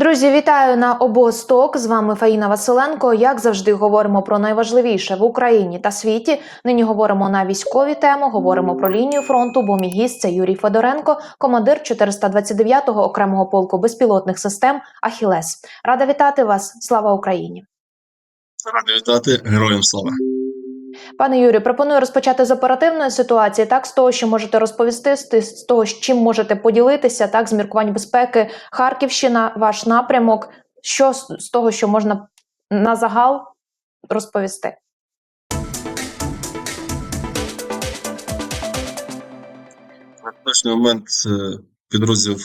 Друзі, вітаю на обосток. З вами Фаїна Василенко. Як завжди, говоримо про найважливіше в Україні та світі. Нині говоримо на військові теми. Говоримо про лінію фронту. Бо мій гість це Юрій Федоренко, командир 429-го окремого полку безпілотних систем Ахілес. Рада вітати вас. Слава Україні! Радий вітати героям слава. Пане Юрію, пропоную розпочати з оперативної ситуації, так з того, що можете розповісти, з того, з чим можете поділитися, так з міркувань безпеки, Харківщина, ваш напрямок. Що з з того, що можна на загал розповісти? На точний момент е, підрозділ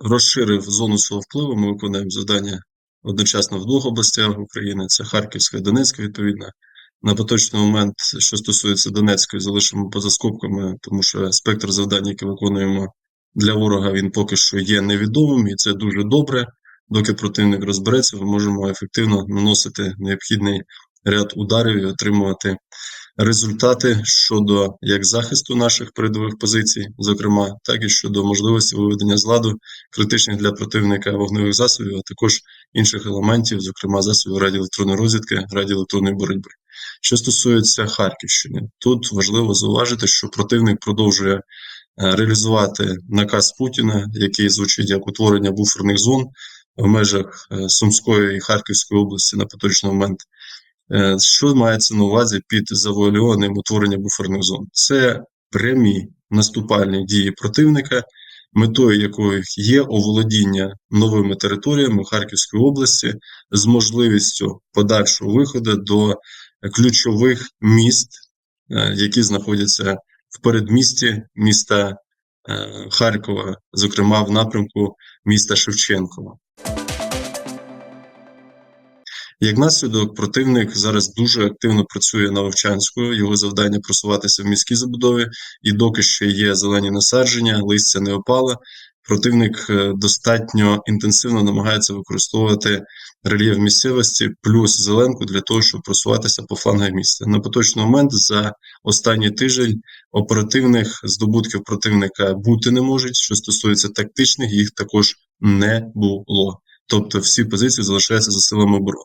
розширив зону свого впливу. Ми виконуємо завдання одночасно в двох областях України: це Харківська і Донецька, відповідно. На поточний момент, що стосується Донецької, залишимо поза скобками, тому що спектр завдань, які виконуємо для ворога, він поки що є невідомим, і це дуже добре. Доки противник розбереться, ми можемо ефективно наносити необхідний ряд ударів і отримувати результати щодо як захисту наших передових позицій, зокрема, так і щодо можливості виведення з ладу критичних для противника вогневих засобів, а також інших елементів, зокрема засобів радіоелектронної розвідки, радіоелектронної боротьби. Що стосується Харківщини, тут важливо зауважити, що противник продовжує е, реалізувати наказ Путіна, який звучить як утворення буферних зон в межах е, Сумської і Харківської області на поточний момент. Е, Що мається на увазі під завуальованим утворенням буферних зон? Це прямі наступальні дії противника, метою якої є оволодіння новими територіями Харківської області з можливістю подальшого виходу до ключових міст, е, які знаходяться в передмісті міста е, Харкова, зокрема в напрямку міста Шевченкова. Як наслідок, противник зараз дуже активно працює на Вовчанську. Його завдання просуватися в міській забудові, і доки ще є зелені насадження, листя не опало. Противник е, достатньо інтенсивно намагається використовувати рельєф місцевості плюс зеленку для того, щоб просуватися по флангах міста. На поточний момент за останній тиждень оперативних здобутків противника бути не можуть. Що стосується тактичних, їх також не було. Тобто всі позиції залишаються за силами оборони.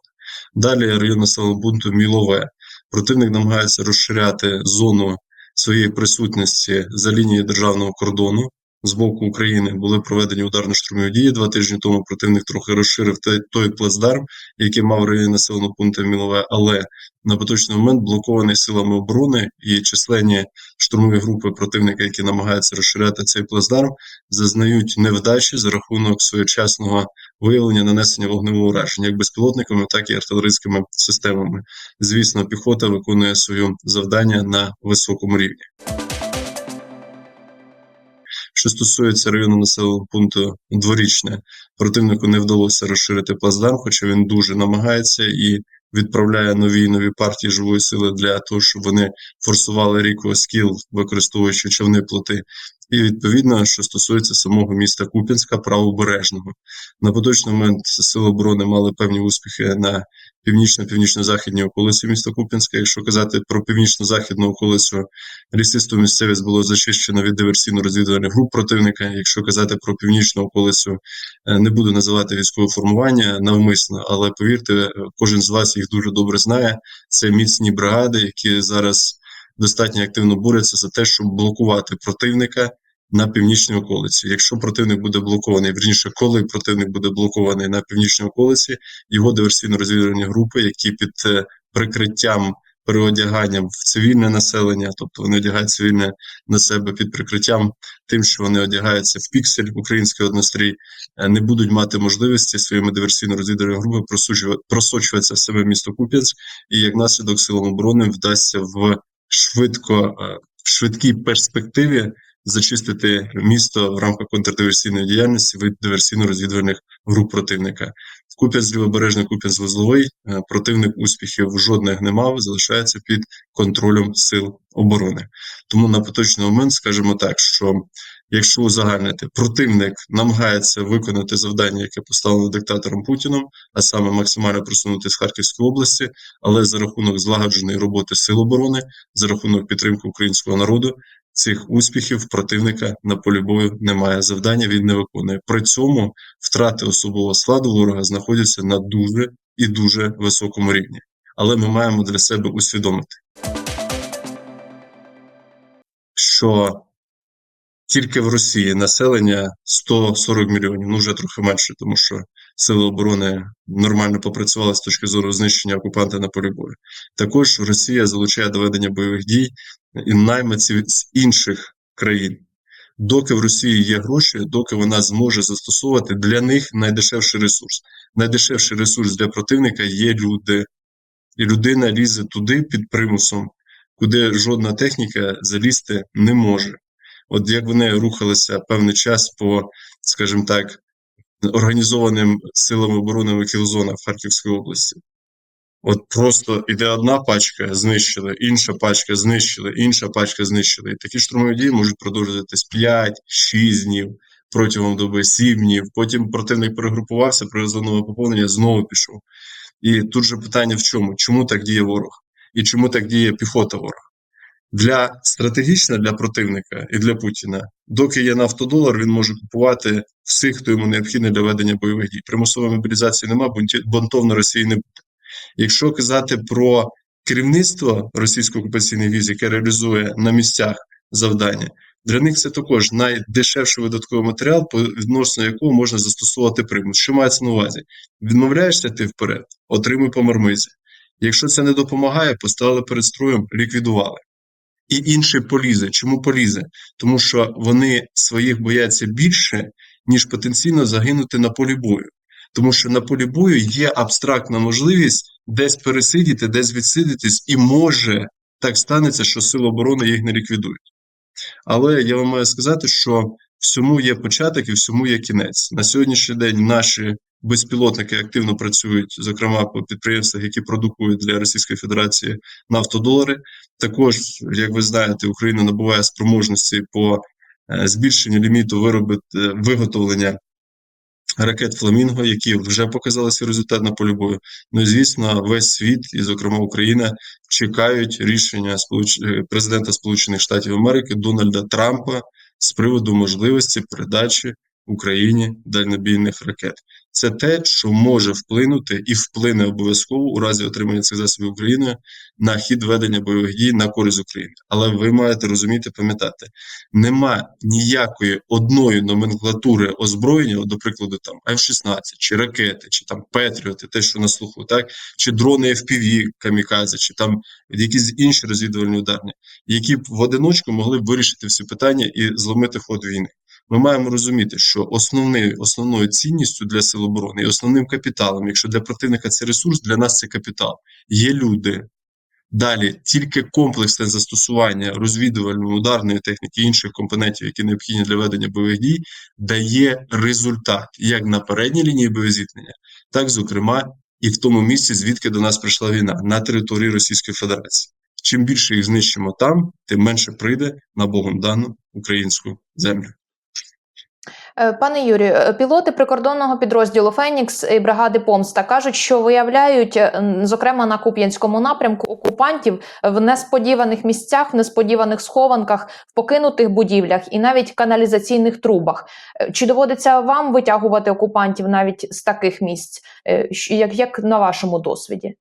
Далі район населеного пункту Мілове. Противник намагається розширяти зону своєї присутності за лінією державного кордону. З боку України були проведені ударно-штурмові дії. Два тижні тому противник трохи розширив той, плацдарм, який мав районі населеного пункту Мілове, але на поточний момент блокований силами оборони і численні штурмові групи противника, які намагаються розширяти цей плацдарм, зазнають невдачі за рахунок своєчасного виявлення нанесення вогневого ураження як безпілотниками, так і артилерійськими системами. Звісно, піхота виконує своє завдання на високому рівні. Що стосується району населеного пункту дворічне, противнику не вдалося розширити плацдарм, хоча він дуже намагається і відправляє нові нові партії живої сили для того, щоб вони форсували ріку Оскіл, використовуючи човни плоти. І відповідно, що стосується самого міста Куп'янська, правобережного, на поточний момент сили оборони мали певні успіхи на північно-північно-західній околиці міста Куп'янська. Якщо казати про північно-західну околицю, лісисту місцевість було зачищено від диверсійно-розвідувальних груп противника. Якщо казати про північну околицю, е, не буду називати військове формування навмисно, але повірте, кожен з вас їх дуже добре знає. Це міцні бригади, які зараз достатньо активно борються за те, щоб блокувати противника на північній околиці. Якщо противник буде блокований, верніше, коли противник буде блокований на північній околиці, його диверсійно-розвідувальні групи, які під е, прикриттям переодяганням в цивільне населення, тобто вони одягають цивільне на себе під прикриттям, тим, що вони одягаються в піксель український однострій, е, не будуть мати можливості своїми диверсійно-розвідувальними групами просочуватися в себе місто Куп'янськ, і як наслідок силам оборони вдасться в швидко е, в швидкій перспективі зачистити місто в рамках контрдиверсійної діяльності від диверсійно-розвідувальних груп противника. Куп'янськ лівобережний Куп'янськ вузловий е, противник успіхів жодних не мав, залишається під контролем сил оборони. Тому на поточний момент скажемо так, що якщо узагальнити, противник намагається виконати завдання, яке поставлено диктатором Путіном, а саме максимально просунути з Харківської області, але за рахунок злагодженої роботи сил оборони, за рахунок підтримки українського народу цих успіхів противника на полі бою немає. Завдання він не виконує. При цьому втрати особового складу ворога знаходяться на дуже і дуже високому рівні. Але ми маємо для себе усвідомити, що тільки в Росії населення 140 мільйонів, ну вже трохи менше, тому що сили оборони нормально попрацювали з точки зору знищення окупанта на полі бою. Також Росія залучає до ведення бойових дій і найманців з інших країн. Доки в Росії є гроші, доки вона зможе застосовувати для них найдешевший ресурс. Найдешевший ресурс для противника є люди. І людина лізе туди під примусом, куди жодна техніка залізти не може. От як вони рухалися певний час по, скажімо так, організованим силами оборони в кілзонах в Харківській області. От просто іде одна пачка, знищили, інша пачка знищили, інша пачка знищили. І такі штурмові дії можуть продовжуватись 5-6 днів протягом доби 7 днів. Потім противник перегрупувався, привезли нове поповнення, знову пішов. І тут же питання в чому? Чому так діє ворог? І чому так діє піхота ворога? Для стратегічно для противника і для Путіна, доки є нафтодолар, він може купувати всіх, хто йому необхідний для ведення бойових дій. Примусової мобілізації немає, бунтовно Росії не буде. Якщо казати про керівництво російської окупаційної військ, яке реалізує на місцях завдання, для них це також найдешевший видатковий матеріал, по відносно якого можна застосовувати примус. Що мається на увазі? Відмовляєшся ти вперед, отримуй по мармизі. Якщо це не допомагає, поставили перед строєм, ліквідували. І інший полізе. Чому полізе? Тому що вони своїх бояться більше, ніж потенційно загинути на полі бою. Тому що на полі бою є абстрактна можливість десь пересидіти, десь відсидитись, і може так станеться, що сили оборони їх не ліквідують. Але я вам маю сказати, що всьому є початок і всьому є кінець. На сьогоднішній день наші безпілотники активно працюють, зокрема по підприємствах, які продукують для Російської Федерації нафтодолари. Також, як ви знаєте, Україна набуває спроможності по е, збільшенню ліміту виробити виготовлення ракет Фламінго, які вже показали свій результат на полі бою. Ну і звісно, весь світ, і, зокрема, Україна, чекають рішення е, президента Сполучених Штатів Америки Дональда Трампа з приводу можливості передачі Україні дальнобійних ракет. Це те, що може вплинути і вплине обов'язково у разі отримання цих засобів Україною на хід ведення бойових дій на користь України. Але ви маєте розуміти, пам'ятати, нема ніякої одної номенклатури озброєння, до прикладу, там F-16, чи ракети, чи там Петріоти, те, що на слуху, так чи дрони FPV камікадзе, чи там якісь інші розвідувальні ударні, які б в одиночку могли б вирішити всі питання і зломити ход війни. Ми маємо розуміти, що основною основною цінністю для сил оборони і основним капіталом, якщо для противника це ресурс, для нас це капітал. Є люди. Далі тільки комплексне застосування розвідувальної ударної техніки інших компонентів, які необхідні для ведення бойових дій, дає результат як на передній лінії боєзіткнення, так зокрема і в тому місці, звідки до нас прийшла війна на території Російської Федерації. Чим більше їх знищимо там, тим менше прийде на Богом дану українську землю. Е, Пане Юрію, е, пілоти прикордонного підрозділу Фенікс і бригади Помста кажуть, що виявляють, е, зокрема на Куп'янському напрямку, окупантів в несподіваних місцях, в несподіваних схованках, в покинутих будівлях і навіть каналізаційних трубах. Чи доводиться вам витягувати окупантів навіть з таких місць, як, як на вашому досвіді?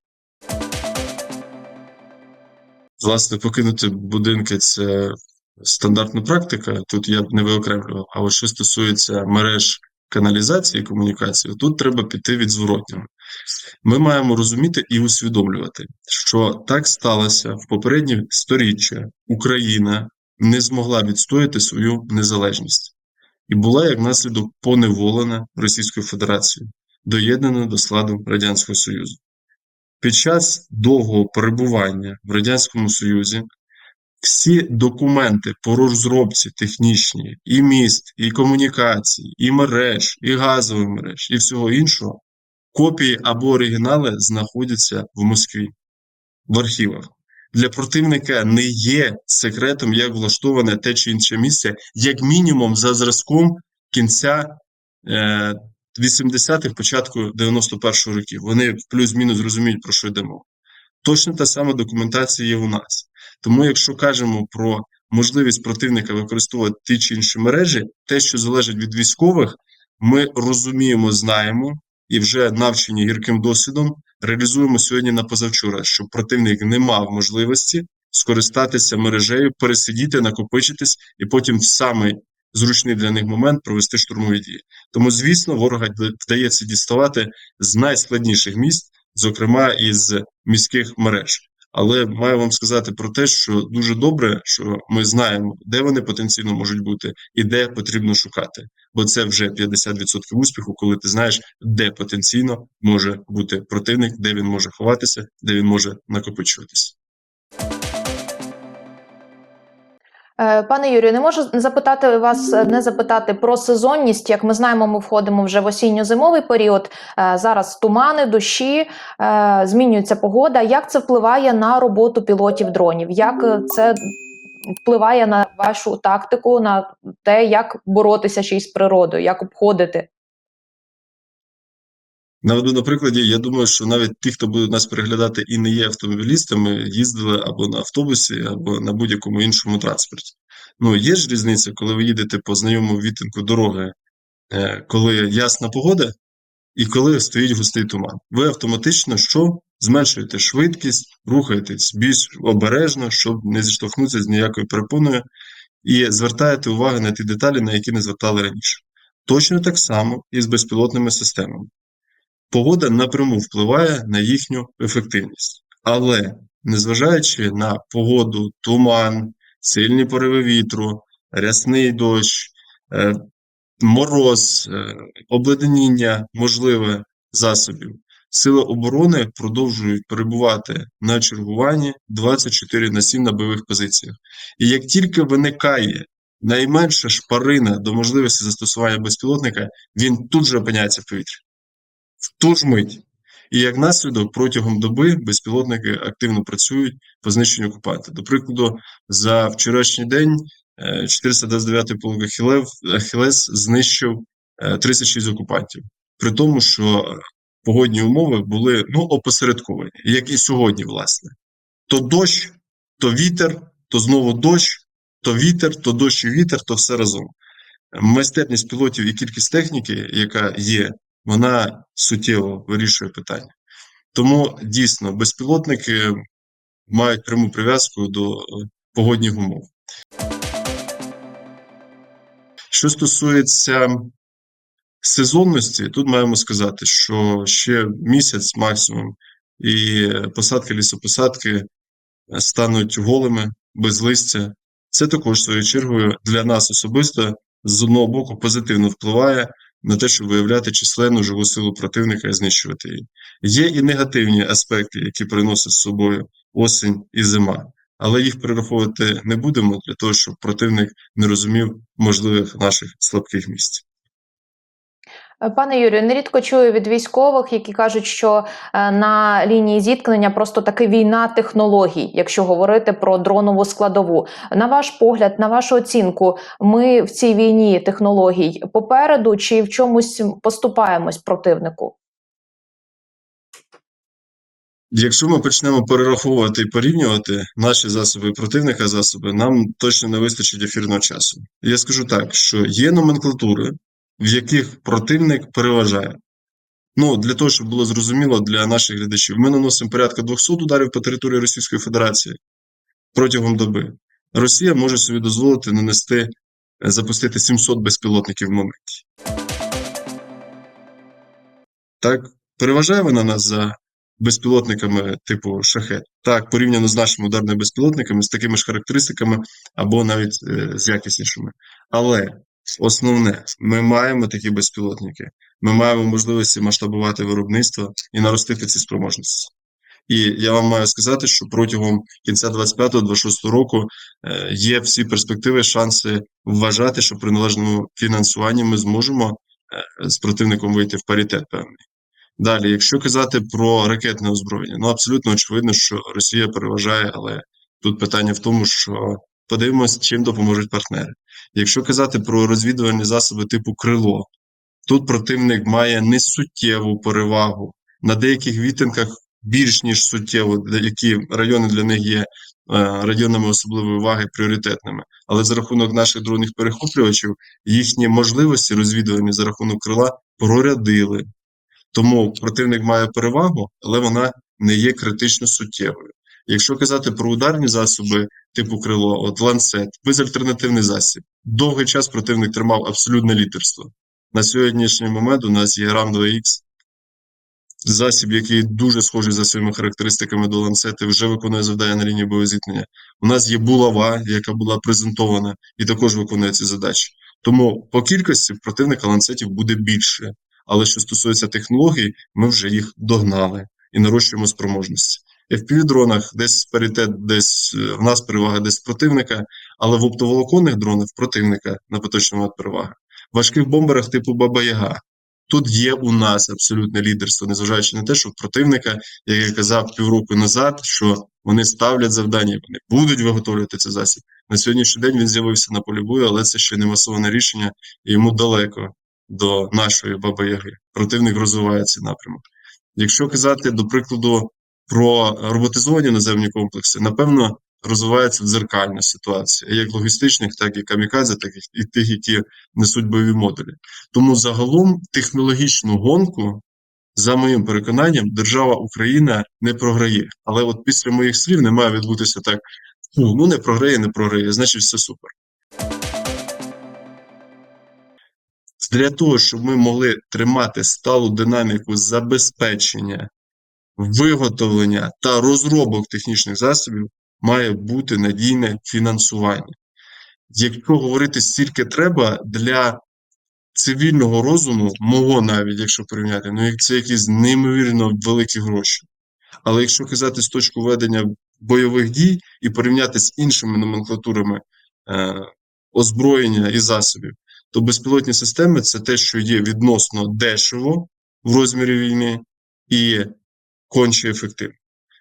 Власне, покинути будинки це стандартна практика. Тут я не виокремлював. А от що стосується мереж каналізації і комунікації, тут треба піти від зворотнього. Ми маємо розуміти і усвідомлювати, що так сталося в попередні сторіччя Україна не змогла відстояти свою незалежність і була як наслідок поневолена Російською Федерацією, доєднана до складу Радянського Союзу. Під час довгого перебування в Радянському Союзі всі документи по розробці технічні, і міст, і комунікацій, і мереж, і газових мереж, і всього іншого, копії або оригінали знаходяться в Москві, в архівах. Для противника не є секретом, як влаштоване те чи інше місце, як мінімум за зразком кінця е, 80-х, початку 91-го років. Вони плюс-мінус розуміють, про що йде мова. Точно та сама документація є у нас. Тому, якщо кажемо про можливість противника використовувати ті чи інші мережі, те, що залежить від військових, ми розуміємо, знаємо і вже навчені гірким досвідом реалізуємо сьогодні на позавчора, щоб противник не мав можливості скористатися мережею, пересидіти, накопичитись і потім в самий зручний для них момент провести штурмові дії. Тому, звісно, ворога вдається діставати з найскладніших місць, зокрема із міських мереж. Але маю вам сказати про те, що дуже добре, що ми знаємо, де вони потенційно можуть бути і де потрібно шукати. Бо це вже 50% успіху, коли ти знаєш, де потенційно може бути противник, де він може ховатися, де він може накопичуватися. Пане Юрію, не можу запитати вас, е, не запитати про сезонність. Як ми знаємо, ми входимо вже в осінньо-зимовий період. Е, Зараз тумани, дощі, е, змінюється погода. Як це впливає на роботу пілотів дронів? Як е, це впливає на вашу тактику, на те, як боротися ще й з природою, як обходити? Наведу на прикладі, я думаю, що навіть ті, хто будуть нас переглядати і не є автомобілістами, їздили або на автобусі, або на будь-якому іншому транспорті. Ну, є ж різниця, коли ви їдете по знайомому відтинку дороги, е, коли ясна погода, і коли стоїть густий туман. Ви автоматично що? Зменшуєте швидкість, рухаєтесь більш обережно, щоб не зіштовхнутися з ніякою перепоною, і звертаєте увагу на ті деталі, на які не звертали раніше. Точно так само і з безпілотними системами. Погода напряму впливає на їхню ефективність. Але незважаючи на погоду, туман, сильні пориви вітру, рясний дощ, е, мороз, е, обледеніння можливе засобів, Сили оборони продовжують перебувати на чергуванні 24 на 7 на бойових позиціях. І як тільки виникає найменша шпарина до можливості застосування безпілотника, він тут же опиняється в повітрі в ту ж мить. І як наслідок, протягом доби безпілотники активно працюють по знищенню окупанта. До прикладу, за вчорашній день е, 429-й полк Ахілес знищив е, 36 окупантів. При тому, що погодні умови були ну, опосередковані, як і сьогодні, власне. То дощ, то вітер, то знову дощ, то вітер, то дощ і вітер, то все разом. Майстерність пілотів і кількість техніки, яка є, вона суттєво вирішує питання. Тому дійсно безпілотники мають пряму прив'язку до е, погодних умов. Що стосується сезонності, тут маємо сказати, що ще місяць максимум, і посадки лісопосадки стануть голими, без листя. Це також, своєю чергою, для нас особисто з одного боку позитивно впливає на те, щоб виявляти численну живу силу противника і знищувати її. Є і негативні аспекти, які приносять з собою осінь і зима, але їх перераховувати не будемо для того, щоб противник не розумів можливих наших слабких місць. Пане Юрію, нерідко чую від військових, які кажуть, що е, на лінії зіткнення просто таки війна технологій, якщо говорити про дронову складову. На ваш погляд, на вашу оцінку, ми в цій війні технологій попереду чи в чомусь поступаємось противнику? Якщо ми почнемо перераховувати і порівнювати наші засоби і противника засоби, нам точно не вистачить ефірного часу. Я скажу так, що є номенклатури, в яких противник переважає. Ну, для того, щоб було зрозуміло для наших глядачів, ми наносимо порядка 200 ударів по території Російської Федерації протягом доби. Росія може собі дозволити нанести, е, запустити 700 безпілотників в моменті. Так, переважає вона нас за безпілотниками типу шахет. Так, порівняно з нашими ударними безпілотниками, з такими ж характеристиками, або навіть е, з якіснішими. Але основне, ми маємо такі безпілотники, ми маємо можливості масштабувати виробництво і наростити ці спроможності. І я вам маю сказати, що протягом кінця 25-26 року е, є всі перспективи, шанси вважати, що при належному фінансуванні ми зможемо е, з противником вийти в паритет певний. Далі, якщо казати про ракетне озброєння, ну абсолютно очевидно, що Росія переважає, але тут питання в тому, що подивимось, чим допоможуть партнери. Якщо казати про розвідувальні засоби типу крило, тут противник має несуттєву перевагу на деяких відтинках більш ніж суттєво, які райони для них є районами особливої уваги пріоритетними. Але за рахунок наших дронних перехоплювачів їхні можливості розвідувані за рахунок крила прорядили. Тому противник має перевагу, але вона не є критично суттєвою. Якщо казати про ударні засоби типу крило, от ланцет, безальтернативний засіб, довгий час противник тримав абсолютне лідерство. На сьогоднішній момент у нас є RAM 2X, засіб, який дуже схожий за своїми характеристиками до ланцети, вже виконує завдання на лінії боєзіткнення. У нас є булава, яка була презентована і також виконує ці задачі. Тому по кількості противника ланцетів буде більше. Але що стосується технологій, ми вже їх догнали і нарощуємо спроможності. FPV-дронах десь паритет, десь е, в нас перевага, десь противника, але в оптоволоконних дронах противника на поточному момент перевага. В важких бомберах типу Баба Яга. Тут є у нас абсолютне лідерство, незважаючи на те, що противника, як я казав півроку назад, що вони ставлять завдання, вони будуть виготовлювати цей засіб. На сьогоднішній день він з'явився на полі бою, але це ще не масоване рішення, і йому далеко до нашої Баби Яги. Противник розвиває цей напрямок. Якщо казати, до прикладу, про роботизовані наземні комплекси, напевно, розвивається дзеркальна ситуація, як логістичних, так і камікадзе, так і тих, які несуть бойові модулі. Тому загалом технологічну гонку, за моїм переконанням, держава Україна не програє. Але от після моїх слів не має відбутися так: «Фу, ну не програє, не програє, значить все супер. Для того, щоб ми могли тримати сталу динаміку забезпечення, виготовлення та розробок технічних засобів, має бути надійне фінансування. Якщо говорити стільки треба для цивільного розуму, мого навіть, якщо порівняти, ну це якісь неймовірно великі гроші. Але якщо казати з точки ведення бойових дій і порівняти з іншими номенклатурами е, озброєння і засобів, то безпілотні системи це те, що є відносно дешево в розмірі війни і конче ефективно.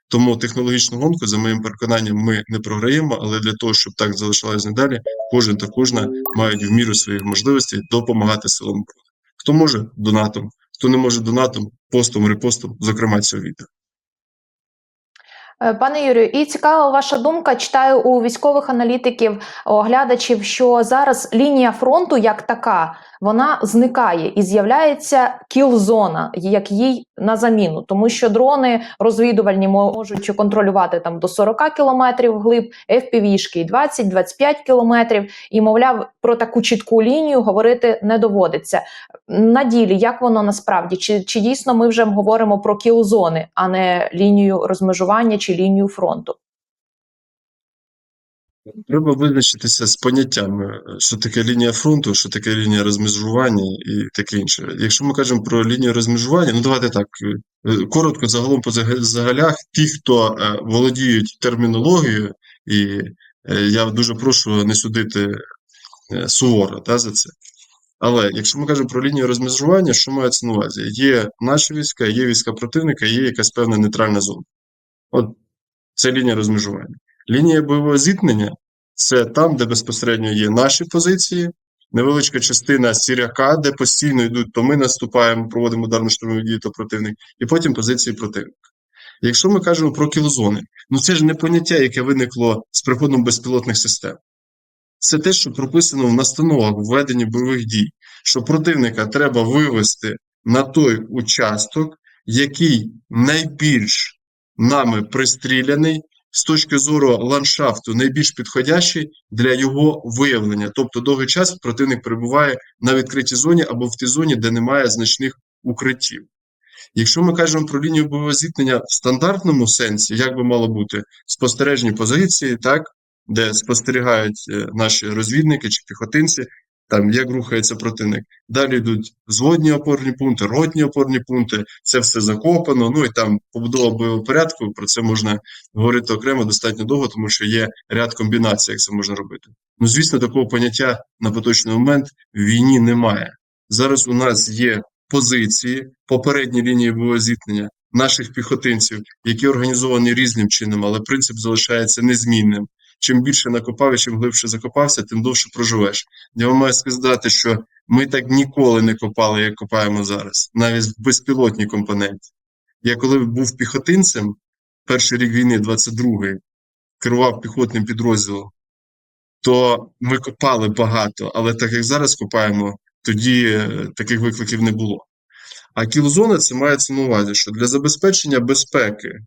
Тому технологічну гонку, за моїм переконанням, ми не програємо, але для того, щоб так залишалось надалі, кожен та кожна мають в міру своїх можливостей допомагати силам. Хто може донатом, хто не може донатом, постом, репостом, зокрема цього відео. Е, Пане Юрію, і цікава ваша думка. Читаю у військових аналітиків, оглядачів, що зараз лінія фронту як така вона зникає і з'являється кіл-зона, як їй на заміну, тому що дрони розвідувальні можуть контролювати там до 40 кілометрів вглиб, FPV-шки 20-25 кілометрів. І мовляв, про таку чітку лінію говорити не доводиться. На ділі як воно насправді? Чи, чи дійсно ми вже говоримо про кіл-зони, а не лінію розмежування чи лінію фронту? Треба визначитися з поняттями, що таке лінія фронту, що таке лінія розмежування і таке інше. Якщо ми кажемо про лінію розмежування, ну давайте так е, коротко, загалом по загалях, ті, хто е, володіють термінологією, і е, я дуже прошу не судити е, суворо та, за це. Але якщо ми кажемо про лінію розмежування, що мається на увазі? Є наші війська, є війська противника, є якась певна нейтральна зона. От це лінія розмежування. Лінія бойового зіткнення це там, де безпосередньо є наші позиції, невеличка частина сіряка, де постійно йдуть, то ми наступаємо, проводимо ударно штурмові дії, то противник, і потім позиції противника. Якщо ми кажемо про кілозони, ну це ж не поняття, яке виникло з приходом безпілотних систем. Це те, що прописано в настановах в веденні бойових дій, що противника треба вивести на той участок, який найбільш нами пристріляний, з точки зору ландшафту найбільш підходящий для його виявлення. Тобто довгий час противник перебуває на відкритій зоні або в тій зоні, де немає значних укриттів. Якщо ми кажемо про лінію бойового зіткнення в стандартному сенсі, як би мало бути спостережні позиції, так, де спостерігають е, наші розвідники чи піхотинці, там як рухається противник. Далі йдуть зводні опорні пункти, ротні опорні пункти, це все закопано. Ну і там побудова бойового порядку. Про це можна говорити окремо достатньо довго, тому що є ряд комбінацій, як це можна робити. Ну, звісно, такого поняття на поточний момент в війні немає. Зараз у нас є позиції, попередні лінії бойового зіткнення наших піхотинців, які організовані різним чином, але принцип залишається незмінним. Чим більше накопав і чим глибше закопався, тим довше проживеш. Я вам маю сказати, що ми так ніколи не копали, як копаємо зараз, навіть в безпілотній компоненті. Я коли був піхотинцем, перший рік війни, 22-й, керував піхотним підрозділом, то ми копали багато, але так як зараз копаємо, тоді е, таких викликів не було. А кілзона це мається на увазі, що для забезпечення безпеки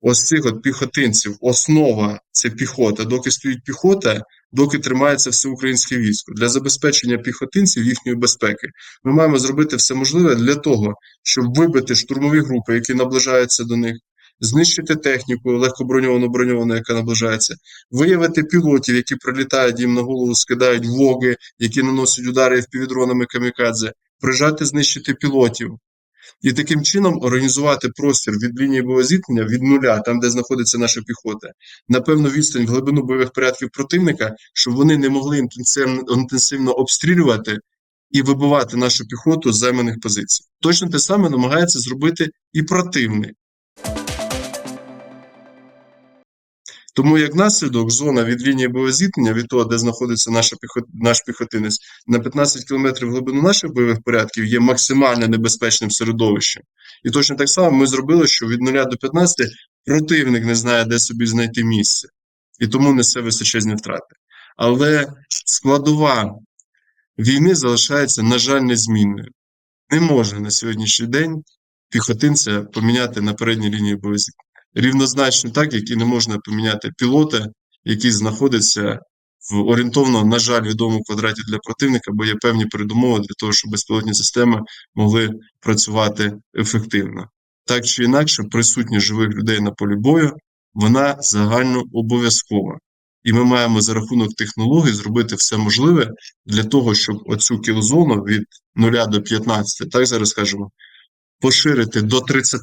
ось цих от піхотинців, основа це піхота. Доки стоїть піхота, доки тримається все українське військо. Для забезпечення піхотинців їхньої безпеки ми маємо зробити все можливе для того, щоб вибити штурмові групи, які наближаються до них, знищити техніку легкоброньовану броньовану, яка наближається, виявити пілотів, які прилітають їм на голову, скидають воги, які наносять удари впівдронами камікадзе, прижати, знищити пілотів. І таким чином організувати простір від лінії боєзіткнення від нуля, там де знаходиться наша піхота, на певну відстань в глибину бойових порядків противника, щоб вони не могли інтенсивно, обстрілювати і вибивати нашу піхоту з займаних позицій. Точно те саме намагається зробити і противник. Тому як наслідок, зона від лінії боєзіткнення, від того, де знаходиться наша піхот, наш піхотинець, на 15 км глибину наших бойових порядків є максимально небезпечним середовищем. І точно так само ми зробили, що від 0 до 15 противник не знає, де собі знайти місце, і тому несе височезні втрати. Але складова війни залишається, на жаль, незмінною. Не може на сьогоднішній день піхотинця поміняти на передній лінії боєзіткнення. Рівнозначно так, як і не можна поміняти пілота, який знаходиться в орієнтовно, на жаль, відомому квадраті для противника, бо є певні передумови для того, щоб безпілотні системи могли працювати ефективно. Так чи інакше, присутність живих людей на полі бою, вона загально обов'язкова. І ми маємо за рахунок технологій зробити все можливе для того, щоб оцю кілзону від 0 до 15, так зараз скажемо, поширити до 30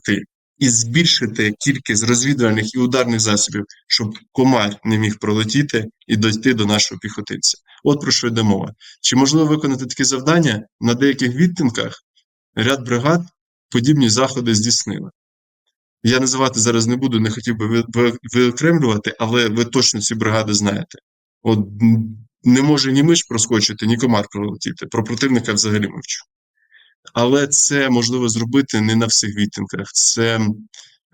і збільшити кількість розвідувальних і ударних засобів, щоб комар не міг пролетіти і дойти до нашого піхотинця. От про що йде мова. Чи можливо виконати такі завдання на деяких відтинках? Ряд бригад подібні заходи здійснили. Я називати зараз не буду, не хотів би ви- ви- виокремлювати, але ви точно ці бригади знаєте. От не може ні миш проскочити, ні комар пролетіти. Про противника взагалі мовчу. Але це можливо зробити не на всіх відтинках. Це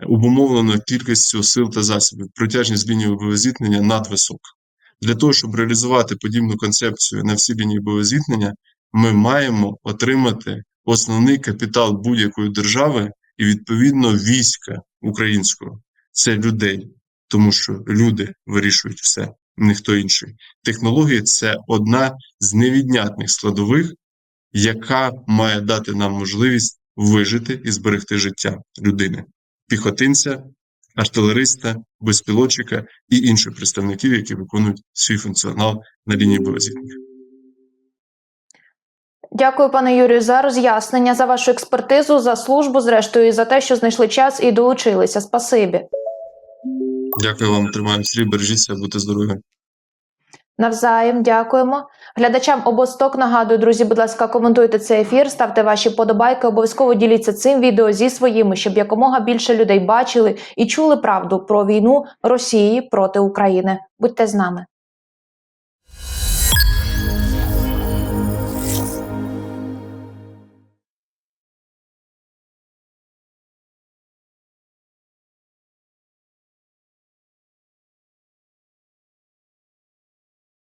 обумовлено кількістю сил та засобів. Протяжність лінії боєзіткнення надвисока. Для того, щоб реалізувати подібну концепцію на всі лінії боєзіткнення, ми маємо отримати основний капітал будь-якої держави і відповідно війська українського. Це людей, тому що люди вирішують все, ніхто інший. Технології це одна з невіднятних складових яка має дати нам можливість вижити і зберегти життя людини, піхотинця, артилериста, безпілотчика і інших представників, які виконують свій функціонал на лінії боєзіткнення. Дякую, пане Юрію, за роз'яснення, за вашу експертизу, за службу, зрештою, і за те, що знайшли час і долучилися. Спасибі. Дякую вам, тримаємо стрій, бережіться, будьте здорові. Навзаєм, дякуємо. Глядачам обосток нагадую, друзі, будь ласка, коментуйте цей ефір, ставте ваші подобайки, обов'язково діліться цим відео зі своїми, щоб якомога більше людей бачили і чули правду про війну Росії проти України. Будьте з нами.